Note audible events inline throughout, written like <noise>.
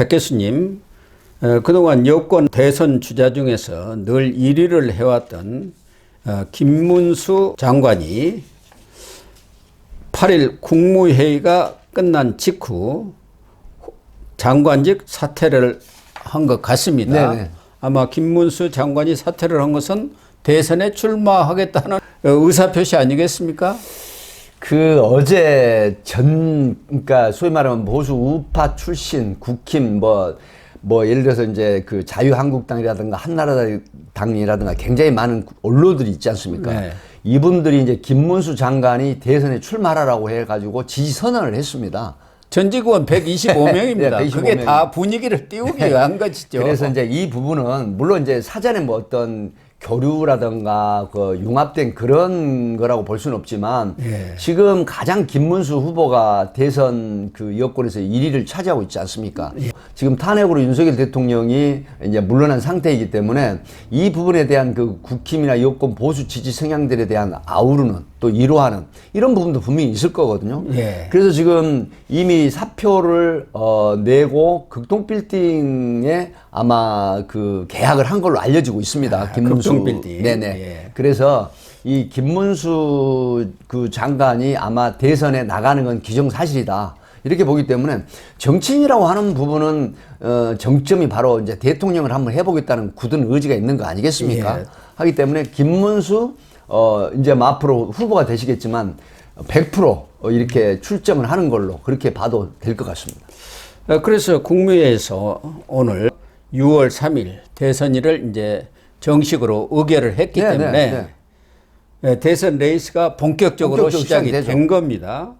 백 교수님, 어, 그동안 여권 대선 주자 중에서 늘 1위를 해왔던 어, 김문수 장관이 8일 국무회의가 끝난 직후 장관직 사퇴를 한 것 같습니다. 네네. 아마 김문수 장관이 사퇴를 한 것은 대선에 출마하겠다는 어, 의사표시 아니겠습니까? 그 어제 전 그러니까 소위 말하면 보수 우파 출신 국힘 뭐뭐 예를 들어서 이제 그 자유한국당이라든가 한나라당이라든가 굉장히 많은 언론들이 있지 않습니까? 네. 이분들이 이제 김문수 장관이 대선에 출마하라고 해가지고 지지 선언을 했습니다. 전직 의원 125명입니다. <laughs> 네, 125 그게. 다 분위기를 띄우기 위한 것이죠. 그래서 이제 이 부분은 물론 이제 사전에 뭐 어떤 교류라든가 그 융합된 그런 거라고 볼 수는 없지만 예. 지금 가장 김문수 후보가 대선 그 여권에서 1위를 차지하고 있지 않습니까? 예. 지금 탄핵으로 윤석열 대통령이 이제 물러난 상태이기 때문에 이 부분에 대한 그 국힘이나 여권 보수 지지 성향들에 대한 아우르는 또 위로하는 이런 부분도 분명히 있을 거거든요. 예. 그래서 지금 이미 사표를 어, 내고 극동 빌딩에 아마 그 계약을 한 걸로 알려지고 있습니다. 김문수. 극동 빌딩. 네네. 예. 그래서 이 김문수 그 장관이 아마 대선에 나가는 건 기정사실이다. 이렇게 보기 때문에 정치인이라고 하는 부분은 어, 정점이 바로 이제 대통령을 한번 해보겠다는 굳은 의지가 있는 거 아니겠습니까? 예. 하기 때문에 김문수 어, 이제 뭐 앞으로 후보가 되시겠지만 100% 이렇게 출정을 하는 걸로 그렇게 봐도 될 것 같습니다. 어, 그래서 국무회에서 오늘 6월 3일 대선일을 이제 정식으로 의결을 했기 네, 때문에 네, 네. 예, 대선 레이스가 본격적으로 본격적으로 시작이 시작이 되죠. 된 겁니다.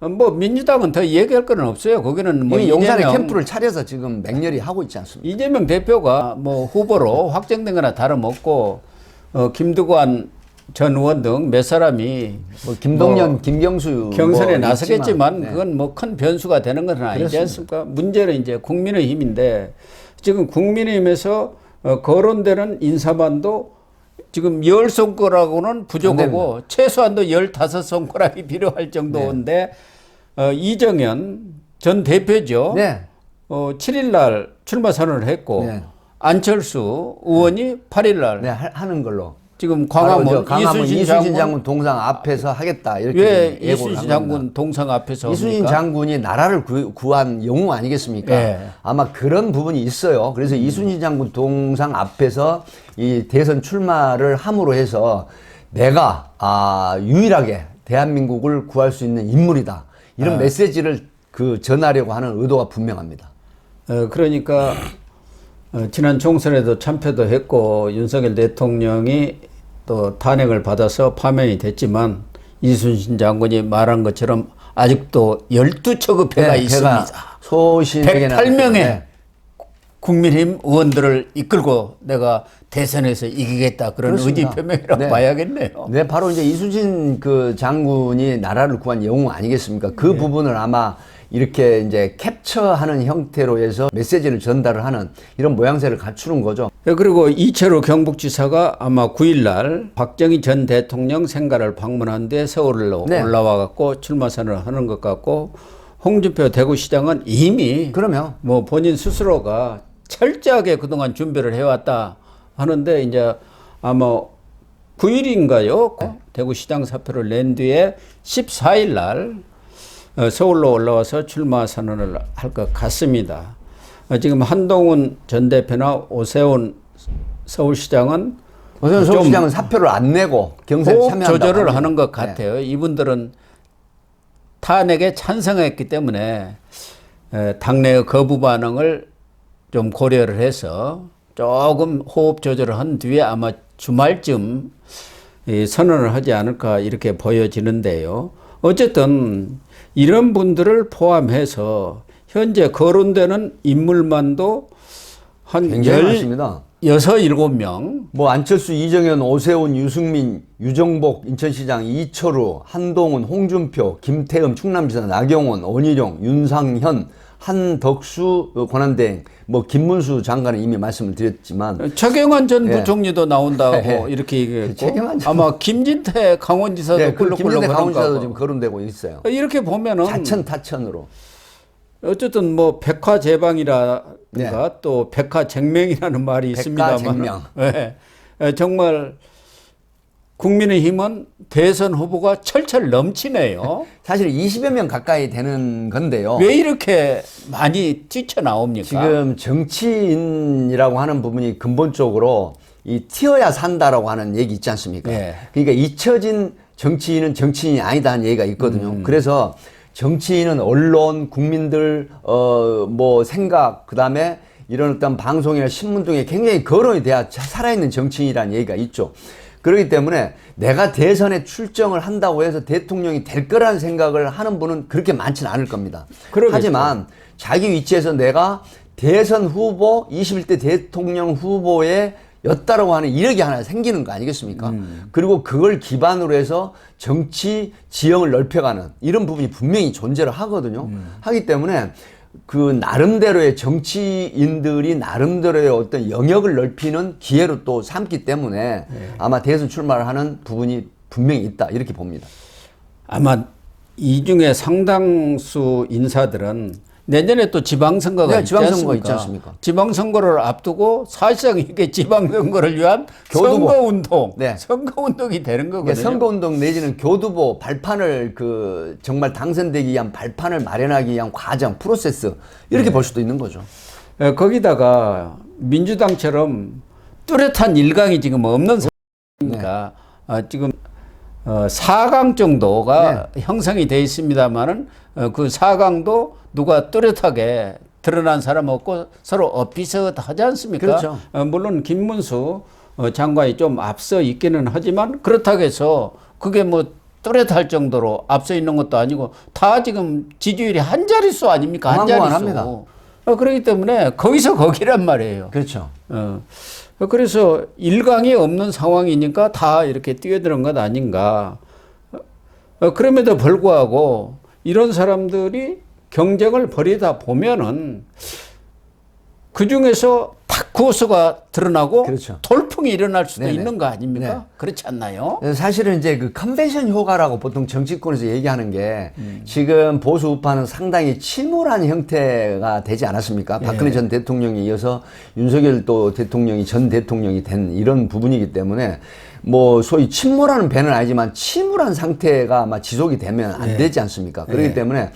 어, 뭐 민주당은 더 얘기할 건 없어요. 거기는 뭐 용산에 캠프를 차려서 지금 맹렬히 하고 있지 않습니까? 이재명 대표가 뭐 후보로 확정된 거나 다름없고 어, 김두관 전 의원 등 몇 사람이 뭐 김동연, 김경수 경선에 뭐 나서겠지만 네. 그건 뭐 큰 변수가 되는 건 아니지 그렇습니다. 않습니까? 문제는 이제 국민의힘인데 지금 국민의힘에서 어, 거론되는 인사만도 지금 열 손가락으로는 부족하고 최소한도 열다섯 손가락이 필요할 정도인데 어, 이정현 전 대표죠. 네. 어, 7일 날 출마 선언을 했고 네. 안철수 의원이 8일 날 네, 하- 하는 걸로. 지금 광화문, 이순신, 이순신 장군, 동상 앞에서 하겠다 이렇게 왜 예고를 이순신 한 장군. 동상 앞에서 이순신 합니까? 장군이 나라를 구, 구한 영웅 아니겠습니까? 예. 아마 그런 부분이 있어요. 그래서 이순신 장군 동상 앞에서 이 대선 출마를 함으로 해서 내가 아, 유일하게 대한민국을 구할 수 있는 인물이다. 이런 메시지를 그 전하려고 하는 의도가 분명합니다. 어, 그러니까 어, 지난 총선에도 참패도 했고 윤석열 대통령이 또 탄핵을 받아서 파면이 됐지만 이순신 장군이 말한 것처럼 아직도 12척의 배가 네, 있습니다. 소신에게 108명의 국민의힘 의원들을 이끌고 내가 대선에서 이기겠다 그런. 의지 표명이라고 네. 봐야겠네요. 네, 바로 이제 이수진 그 장군이 나라를 구한 영웅 아니겠습니까? 그 네. 부분을 아마 이렇게 이제 캡처하는 형태로 해서 메시지를 전달을 하는 이런 모양새를 갖추는 거죠. 네, 그리고 이철우 경북지사가 아마 9일날 박정희 전 대통령 생가를 방문한 뒤에 서울로 네. 올라와 갖고 출마 선언을 하는 것 같고 홍준표 대구시장은 이미 그러면 뭐 본인 스스로가 철저하게 그동안 준비를 해왔다 하는데 이제 아마 9일인가요? 대구시장 사표를 낸 뒤에 14일 날 어, 서울로 올라와서 출마 선언을 할 것 같습니다. 어, 지금 한동훈 전 대표나 오세훈 서울시장은 오세훈 좀 서울시장은 사표를 안 내고 참여한다고 조절을. 하는 것 네. 같아요. 이분들은 탄핵에 찬성했기 때문에 에, 당내의 거부 반응을 좀 고려를 해서 조금 호흡 조절을 한 뒤에 아마 주말쯤 이 선언을 하지 않을까 이렇게 보여지는데요. 어쨌든 이런 분들을 포함해서 현재 거론되는 인물만도 한 굉장히 열, 많습니다. 여섯 일곱 명 뭐 안철수, 이정현, 오세훈, 유승민, 유정복 인천시장, 이철우, 한동훈, 홍준표, 김태흠 충남지사, 나경원, 원희룡, 윤상현, 한덕수 어, 권한대행, 뭐 김문수 장관은 이미 말씀을 드렸지만 최경환 전 예. 부총리도 나온다고 <laughs> 예. 이렇게 얘기했고 <laughs> 최경환 전- 아마 김진태 강원지사도 네, 그 꿀렁꿀렁 김진태 하는 강원지사도. 지금 거론되고 있어요. 이렇게 보면은 자천 타천으로. 어쨌든 뭐 백화 제방이라든가 네. 또 백화 쟁명이라는 말이 있습니다만. 예. 예, 정말 국민의힘은 대선 후보가 철철 넘치네요. <laughs> 사실 20여 명 가까이 되는 건데요. 왜 이렇게 많이 뛰쳐나옵니까? 지금 정치인이라고 하는 부분이 근본적으로 이 튀어야 산다라고 하는 얘기 있지 않습니까? 네. 그러니까 잊혀진 정치인은 정치인이 아니다는 얘기가 있거든요. 음. 그래서 정치인은 언론, 국민들 어 뭐 생각 그다음에 이런 어떤 방송이나 신문 등에 굉장히 거론이 돼야 자- 살아있는 정치인이라는 얘기가 있죠. 그렇기 때문에 내가 대선에 출정을 한다고 해서 대통령이 될 거라는 생각을 하는 분은 그렇게 많지는 않을 겁니다. 그러겠죠. 하지만 자기 위치에서 내가 대선 후보, 21대 대통령 후보에 였다라고 하는 이력이 하나 생기는 거 아니겠습니까? 음. 그리고 그걸 기반으로 해서 정치 지형을 넓혀가는 이런 부분이 분명히 존재를 하거든요. 음. 하기 때문에 그 나름대로의 정치인들이 나름대로의 어떤 영역을 넓히는 기회로 또 삼기 때문에 네. 아마 대선 출마를 하는 부분이 분명히 있다 이렇게 봅니다. 아마 이 중에 상당수 인사들은 내년에 또 지방선거가 네, 있지 않습니까? 있지 않습니까? 지방선거를 앞두고 사실상 이게 지방선거를 위한 교두보. 선거운동, 네. 선거운동이 되는 거거든요. 그러니까 선거운동 내지는 교두보 발판을 그 정말 당선되기 위한 발판을 마련하기 위한 과정 프로세스 네. 이렇게 볼 수도 있는 거죠. 에, 거기다가 민주당처럼 뚜렷한 일강이 지금 없는 상황이니까 네. 어, 지금 어, 4강 정도가 네. 형성이 돼 있습니다만은 어, 그 4강도 누가 뚜렷하게 드러난 사람 없고 서로 엇비슷하지 않습니까? 그렇죠. 어, 물론 김문수 어, 장관이 좀 앞서 있기는 하지만 그렇다고 해서 그게 뭐 뚜렷할 정도로 앞서 있는 것도 아니고 다 지금 지지율이 한 자릿수 아닙니까? 한 자릿수. 어마어마합니다. 어, 그렇기 때문에 거기서 <laughs> 거기란 말이에요. 그렇죠. 어. 그래서 일강이 없는 상황이니까 다 이렇게 뛰어드는 것 아닌가. 어, 그럼에도 불구하고 이런 사람들이 경쟁을 벌이다 보면은 그 중에서 탁 구호수가 드러나고 그렇죠. 돌풍이 일어날 수도 네네. 있는 거 아닙니까? 네. 그렇지 않나요? 사실은 이제 그 컨벤션 효과라고 보통 정치권에서 얘기하는 게 음. 지금 보수 우파는 상당히 침울한 형태가 되지 않았습니까? 예. 박근혜 전 대통령에 이어서 윤석열 또 대통령이 전 대통령이 된 이런 부분이기 때문에 뭐 소위 침몰하는 배는 아니지만 침울한 상태가 아마 지속이 되면 안 예. 되지 않습니까? 그렇기 때문에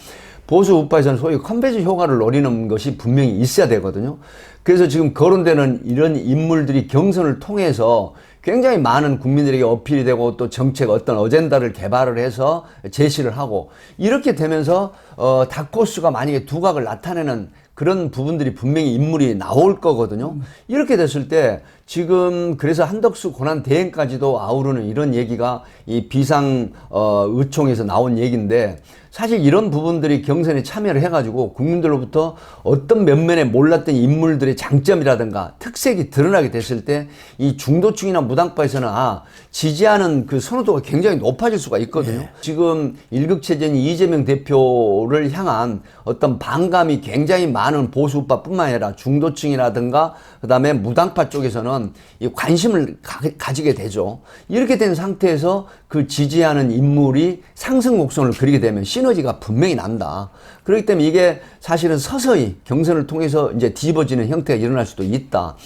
보수 우파에서는 소위 컨벤션 효과를 노리는 것이 분명히 있어야 되거든요. 그래서 지금 거론되는 이런 인물들이 경선을 통해서 굉장히 많은 국민들에게 어필이 되고 또 정책 어떤 어젠다를 개발을 해서 제시를 하고 이렇게 되면서 어 다코스가 만약에 두각을 나타내는 그런 부분들이 분명히 인물이 나올 거거든요. 이렇게 됐을 때 지금 그래서 한덕수 고난 대행까지도 아우르는 이런 얘기가 이 비상 어 의총에서 나온 얘기인데 사실 이런 부분들이 경선에 참여를 해가지고 국민들로부터 어떤 면면에 몰랐던 인물들의 장점이라든가 특색이 드러나게 됐을 때 이 중도층이나 무당파에서는 아 지지하는 그 선호도가 굉장히 높아질 수가 있거든요. 지금 일극체제인 이재명 대표를 향한 어떤 반감이 굉장히 많은 보수파뿐만 아니라 중도층이라든가 그다음에 무당파 쪽에서는 이 관심을 가, 지게 되죠. 이렇게 된 상태에서 그 지지하는 인물이 상승 곡선을 그리게 되면 시너지가 분명히 난다. 그렇기 때문에 이게 사실은 서서히 경선을 통해서 이제 뒤집어지는 형태가 일어날 수도 있다.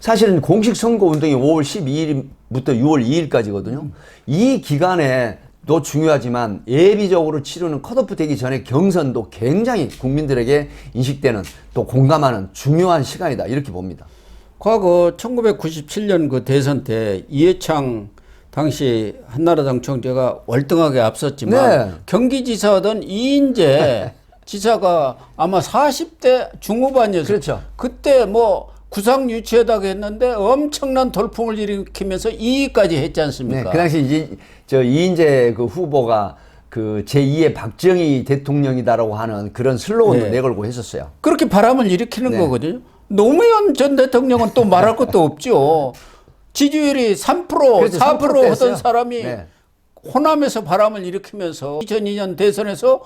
사실은 공식 선거 운동이 5월 12일부터 6월 2일까지거든요. 이 기간에 도 중요하지만 예비적으로 치르는 컷오프 되기 전에 경선도 굉장히 국민들에게 인식되는 또 공감하는 중요한 시간이다 이렇게 봅니다. 과거 1997년 그 대선 때 이해창 당시 한나라당 총재가 월등하게 앞섰지만 네. 경기지사던 이인재 <laughs> 지사가 아마 40대 중후반이었어요. 그렇죠. 그때 뭐 구상 유치에다가 했는데 엄청난 돌풍을 일으키면서 2위까지 했지 네, 않습니까? 그 당시 이제 저 이인재 그 후보가 그 제2의 박정희 대통령이다라고 하는 그런 슬로건도 네. 내걸고 했었어요. 그렇게 바람을 일으키는 네. 거거든요. 노무현 전 대통령은 또 말할 것도 없죠. 지지율이 3% 그렇죠, 4% 3% 였어요. 하던 사람이 네. 호남에서 바람을 일으키면서 2002년 대선에서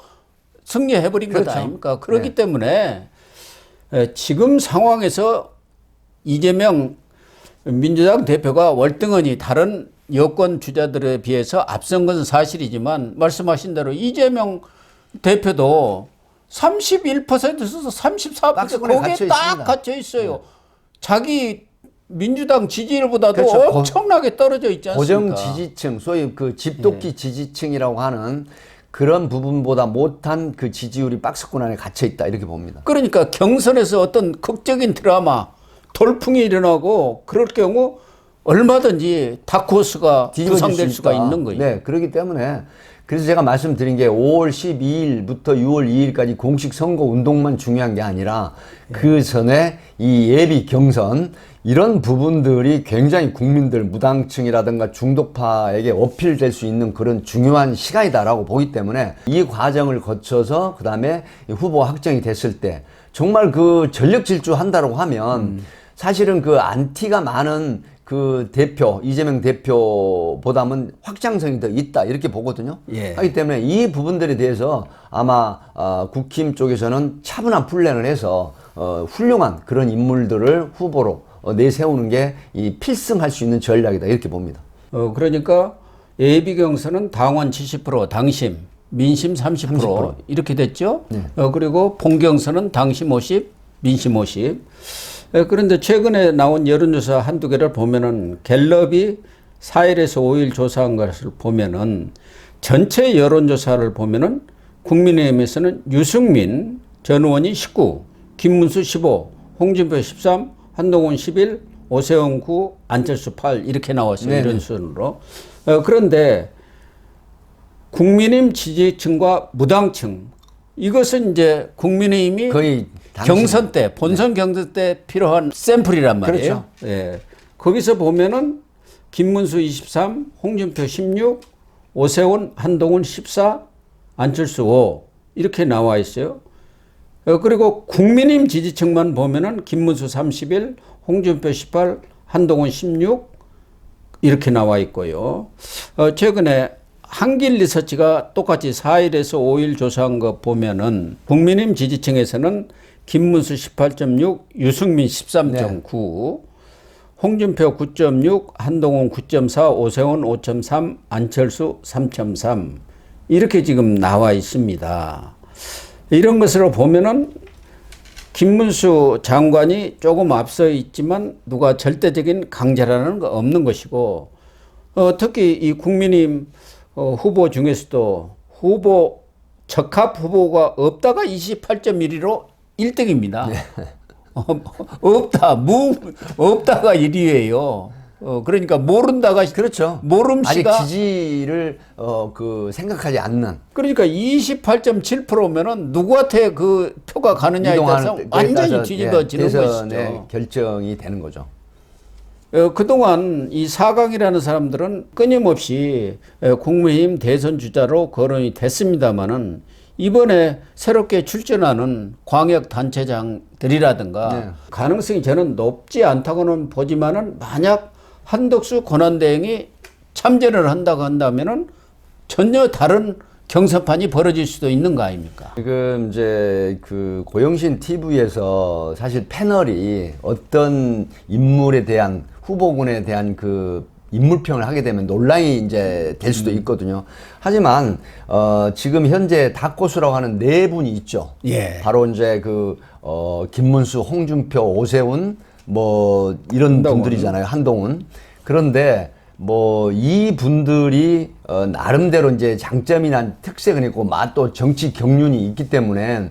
승리해버린 것 그렇죠. 아닙니까? 그렇기 네. 때문에 에, 지금 상황에서 이재명 민주당 대표가 월등하니 다른 여권 주자들에 비해서 앞선 것은 사실이지만 말씀하신 대로 이재명 대표도 31%에서 34% 박스권에 거기에 갇혀 딱. 갇혀 있어요. 자기 민주당 지지율보다도 그렇죠. 고- 엄청나게 떨어져 있지 않습니까? 고정 지지층, 소위 그 집도끼 지지층이라고 하는 그런 부분보다 못한 그 지지율이 박스권 안에 갇혀 있다 이렇게 봅니다. 그러니까 경선에서 어떤 극적인 드라마 돌풍이 일어나고 그럴 경우 얼마든지 다크호스가 수 수가. 있는 거예요. 네, 그렇기 때문에 그래서 제가 말씀드린 게 5월 12일부터 6월 2일까지 공식 선거 운동만 중요한 게 아니라 그 전에 이 예비 경선 이런 부분들이 굉장히 국민들 무당층이라든가 중도파에게 어필될 수 있는 그런 중요한 시간이다라고 보기 때문에 이 과정을 거쳐서 그 다음에 이 후보 확정이 됐을 때 정말 그 전력 질주한다라고 하면 사실은 그 안티가 많은 그 대표 이재명 대표보다는 확장성이 더 있다 이렇게 보거든요. 예. 하기 때문에 이 부분들에 대해서 아마 어, 국힘 쪽에서는 차분한 플랜을 해서 어, 훌륭한 그런 인물들을 후보로 어, 내세우는 게 이 필승할 수 있는 전략이다 이렇게 봅니다. 어, 그러니까 예비 경선은 당원 70%, 당심, 민심 30%, 30%. 이렇게 됐죠. 어, 그리고 본경선은 당심 50, 민심 50. 에, 그런데 최근에 나온 여론조사 한두 개를 보면은 갤럽이 4일에서 5일 조사한 것을 보면은 전체 여론조사를 보면은 국민의힘에서는 유승민 전 의원이 19, 김문수 15, 홍준표 13, 한동훈 11, 오세훈 9, 안철수 8 이렇게 나왔어요. 네네. 이런 순으로. 어, 그런데 국민의힘 지지층과 무당층 이것은 이제 국민의힘이 거의. 경선 때 본선 경선 때 필요한 샘플이란 말이에요. 그렇죠. 예. 거기서 보면은 김문수 23, 홍준표 16, 오세훈, 한동훈 14, 안철수 5 이렇게 나와 있어요. 어, 그리고 국민의힘 지지층만 보면은 김문수 31, 홍준표 18, 한동훈 16 이렇게 나와 있고요. 어, 최근에 한길 리서치가 똑같이 4일에서 5일 조사한 거 보면은 국민의힘 지지층에서는 김문수 18.6, 유승민 13.9, 홍준표 9.6, 한동훈 9.4, 오세훈 5.3, 안철수 3.3 이렇게 지금 나와 있습니다. 이런 것으로 보면은 김문수 장관이 조금 앞서 있지만 누가 절대적인 강자라는 거 없는 것이고 어, 특히 이 국민의힘 어, 후보 중에서도 후보 적합 후보가 없다가 28.1위로 1등입니다. 어, 없다 무 없다가 1위예요. 어, 그러니까 모른다가 그렇죠. 아직 모름씨가 지지를 어, 그 생각하지 않는 그러니까 28.7%면은 누구한테 그 표가 가느냐에 따라서 완전히 뒤집어지는 예, 것이죠. 결정이 되는 거죠. 어, 그동안 이 사강이라는 사람들은 끊임없이 에, 국민의힘 대선 주자로 거론이 됐습니다마는 이번에 새롭게 출전하는 광역 단체장들이라든가 네. 가능성이 저는 높지 않다고는 보지만은 만약 한덕수 권한대행이 참전을 한다고 한다면은 전혀 다른 경선판이 벌어질 수도 있는 거 아닙니까? 지금 이제 그 고영신 TV에서 사실 패널이 어떤 인물에 대한 후보군에 대한 그 인물평을 하게 되면 논란이 이제 될 수도 있거든요. 하지만 어 지금 현재 닥고수라고 하는 네 분이 있죠. 예. 바로 이제 그 어 김문수, 홍준표, 오세훈 뭐 이런 한동훈. 분들이잖아요. 한동훈. 그런데 뭐 이 분들이 어 나름대로 이제 장점이나 특색은 있고 맛또 정치 경륜이 있기 때문에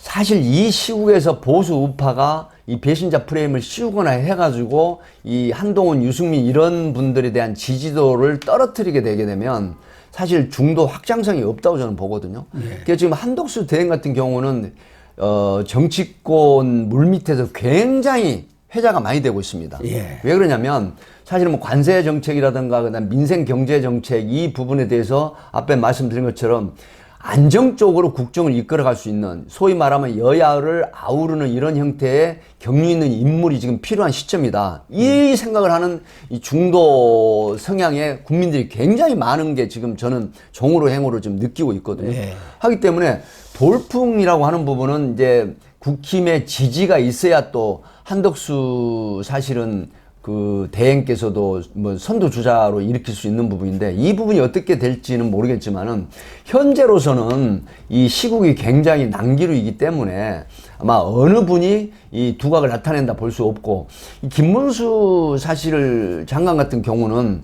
사실 이 시국에서 보수 우파가 이 배신자 프레임을 씌우거나 해가지고 이 한동훈, 유승민 이런 분들에 대한 지지도를 떨어뜨리게 되게 되면 사실 중도 확장성이 없다고 저는 보거든요. 그래서 지금 한덕수 대행 같은 경우는 어 정치권 물밑에서 굉장히 회자가 많이 되고 있습니다. 예. 왜 그러냐면 사실은 뭐 관세 정책이라든가 그다음 민생 경제 정책 이 부분에 대해서 앞에 말씀드린 것처럼 안정적으로 국정을 이끌어갈 수 있는 소위 말하면 여야를 아우르는 이런 형태의 경륜 있는 인물이 지금 필요한 시점이다. 이 생각을 하는 이 중도 성향의 국민들이 굉장히 많은 게 지금 저는 종으로 행으로 좀 느끼고 있거든요. 예. 하기 때문에 돌풍이라고 하는 부분은 이제 국힘의 지지가 있어야 또 한덕수 사실은 그 대행께서도 뭐 선두 주자로 일으킬 수 있는 부분인데 이 부분이 어떻게 될지는 모르겠지만은 현재로서는 이 시국이 굉장히 난기류이기 때문에 아마 어느 분이 이 두각을 나타낸다 볼 수 없고 이 김문수 사실 장관 같은 경우는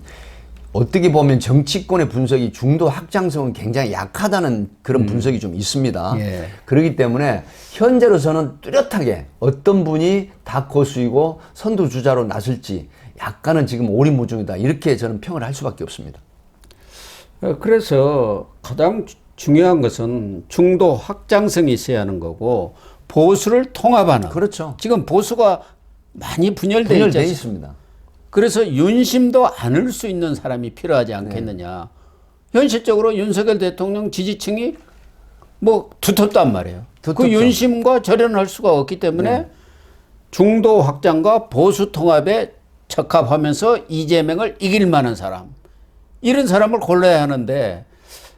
어떻게 보면 정치권의 분석이 중도 확장성은 굉장히 약하다는 그런 분석이 좀 있습니다. 예. 그렇기 때문에 현재로서는 뚜렷하게 어떤 분이 다코스이고 선두 주자로 나설지 약간은 지금 오리무중이다 이렇게 저는 평을 할 수밖에 없습니다. 어, 그래서 가장 주- 중요한 것은 중도 확장성이 있어야 하는 거고 보수를 통합하는. 그렇죠. 지금 보수가 많이 분열돼 있지 있습니다. 그래서 윤심도 안을 수 있는 사람이 필요하지 않겠느냐. 현실적으로 윤석열 대통령 지지층이 뭐 두텁단 말이에요. 그 두텁죠. 윤심과 절연할 수가 없기 때문에 중도 확장과 보수 통합에 적합하면서 이재명을 이길 만한 사람 이런 사람을 골라야 하는데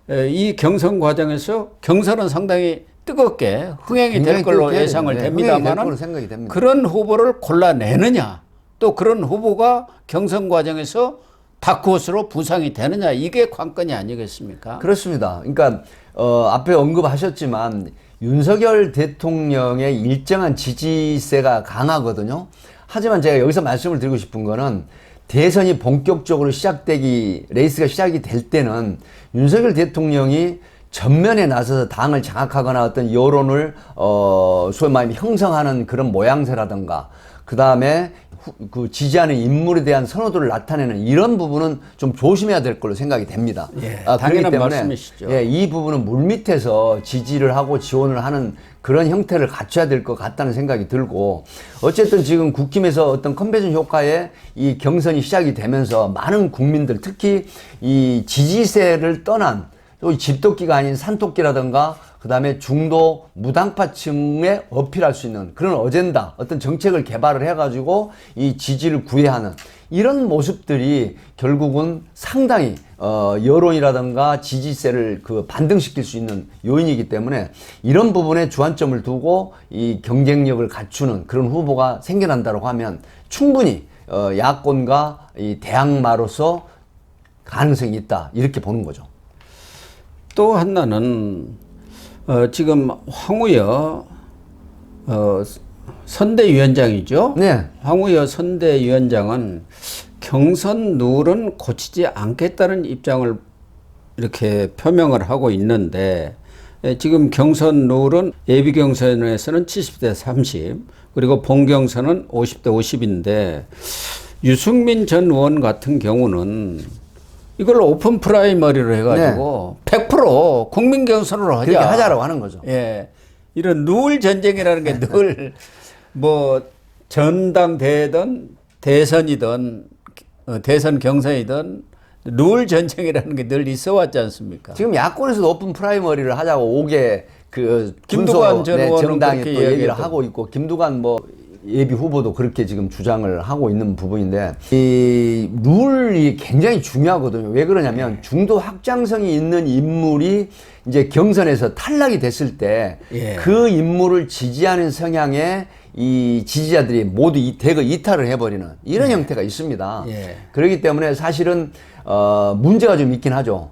에, 이 경선 과정에서 경선은 상당히 뜨겁게 흥행이 될 걸로 예상을 네, 흥행이 될 됩니다만은 걸로 생각이 됩니다. 그런 후보를 골라내느냐 또 그런 후보가 경선 과정에서 다크호스로 부상이 되느냐 이게 관건이 아니겠습니까? 그렇습니다. 그러니까 어, 앞에 언급하셨지만 윤석열 대통령의 일정한 지지세가 강하거든요. 하지만 제가 여기서 말씀을 드리고 싶은 거는 대선이 본격적으로 시작되기 레이스가 시작이 될 때는 윤석열 대통령이 전면에 나서서 당을 장악하거나 어떤 여론을 어 소위 말하면 형성하는 그런 모양새라든가 그 다음에 그 지지하는 인물에 대한 선호도를 나타내는 이런 부분은 좀 조심해야 될 걸로 생각이 됩니다. 예, 아, 당연한 때문에 말씀이시죠. 예, 이 부분은 물밑에서 지지를 하고 지원을 하는 그런 형태를 갖춰야 될 것 같다는 생각이 들고 어쨌든 지금 국힘에서 어떤 컨벤션 효과에 이 경선이 시작이 되면서 많은 국민들 특히 이 지지세를 떠난 또 집토끼가 아닌 산토끼라든가 그 다음에 중도 무당파층에 어필할 수 있는 그런 어젠다, 어떤 정책을 개발을 해가지고 이 지지를 구애하는 이런 모습들이 결국은 상당히 어 여론이라든가 지지세를 그 반등시킬 수 있는 요인이기 때문에 이런 부분에 주안점을 두고 이 경쟁력을 갖추는 그런 후보가 생겨난다고 하면 충분히 어 야권과 이 대항마로서 가능성이 있다 이렇게 보는 거죠. 또 하나는 어, 지금 황우여 어, 선대위원장이죠. 네. 황우여 선대위원장은 경선 룰은 고치지 않겠다는 입장을 이렇게 표명을 하고 있는데 에, 지금 경선 룰은 예비 경선에서는 70대 30 그리고 본 경선은 50대 50인데 유승민 전 의원 같은 경우는 이걸 오픈 프라이머리로 해가지고 100% 국민 경선으로 하자. 그렇게 하자라고 하는 거죠. 예. 이런 룰 전쟁이라는 게 늘 뭐 전당대든 대선이든 어, 대선 경선이든 룰 전쟁이라는 게 늘 있어 왔지 않습니까? 지금 야권에서도 오픈 프라이머리를 하자고 5개 그 김두관 전 네, 정당이 또 얘기를 하고 있고 김두관 뭐 예비 후보도 그렇게 지금 주장을 하고 있는 부분인데 이 룰이 굉장히 중요하거든요. 왜 그러냐면 중도 확장성이 있는 인물이 이제 경선에서 탈락이 됐을 때 예. 그 인물을 지지하는 성향의 이 지지자들이 모두 이 대거 이탈을 해버리는 이런 형태가 있습니다. 예. 그렇기 때문에 사실은 어, 문제가 좀 있긴 하죠.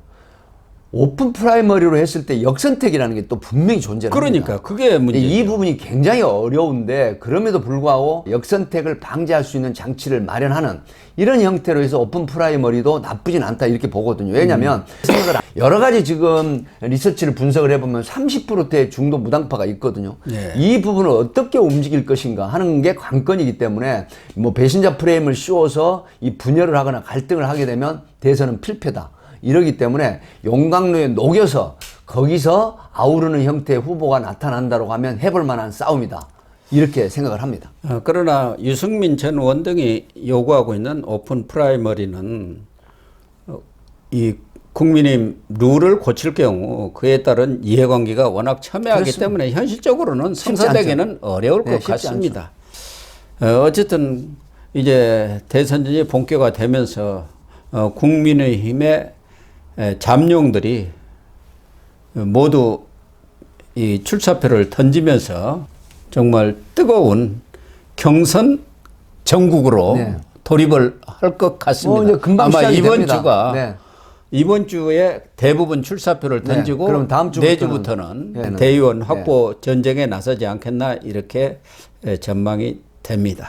오픈 프라이머리로 했을 때 역선택이라는 게 또 분명히 존재합니다. 그러니까 그게 문제. 이 부분이 굉장히 어려운데 그럼에도 불구하고 역선택을 방지할 수 있는 장치를 마련하는 이런 형태로 해서 오픈 프라이머리도 나쁘진 않다 이렇게 보거든요. 왜냐하면 생각을 여러 가지 지금 리서치를 분석을 해보면 30%대 중도 무당파가 있거든요. 예. 이 부분을 어떻게 움직일 것인가 하는 게 관건이기 때문에 뭐 배신자 프레임을 씌워서 이 분열을 하거나 갈등을 하게 되면 대선은 필패다. 이러기 때문에 용광로에 녹여서 거기서 아우르는 형태의 후보가 나타난다고 하면 해볼 만한 싸움이다. 이렇게 생각을 합니다. 어, 그러나 유승민 전 의원 등이 요구하고 있는 오픈 프라이머리는 어, 이 국민의 룰을 고칠 경우 그에 따른 이해관계가 워낙 첨예하기 그렇습니다. 때문에 현실적으로는 성사되기는 어려울 네, 것 같습니다. 어, 어쨌든 이제 대선전이 본격화되면서 어, 국민의힘의 에, 잠룡들이 모두 이 출사표를 던지면서 정말 뜨거운 경선 전국으로 네. 돌입을 할 것 같습니다. 뭐 아마 이번 됩니다. 주가 네. 이번 주에 대부분 출사표를 네, 던지고 그럼 다음 주부터는- 내주부터는 예, 네. 대의원 확보 전쟁에 나서지 않겠나 이렇게 예, 전망이 됩니다.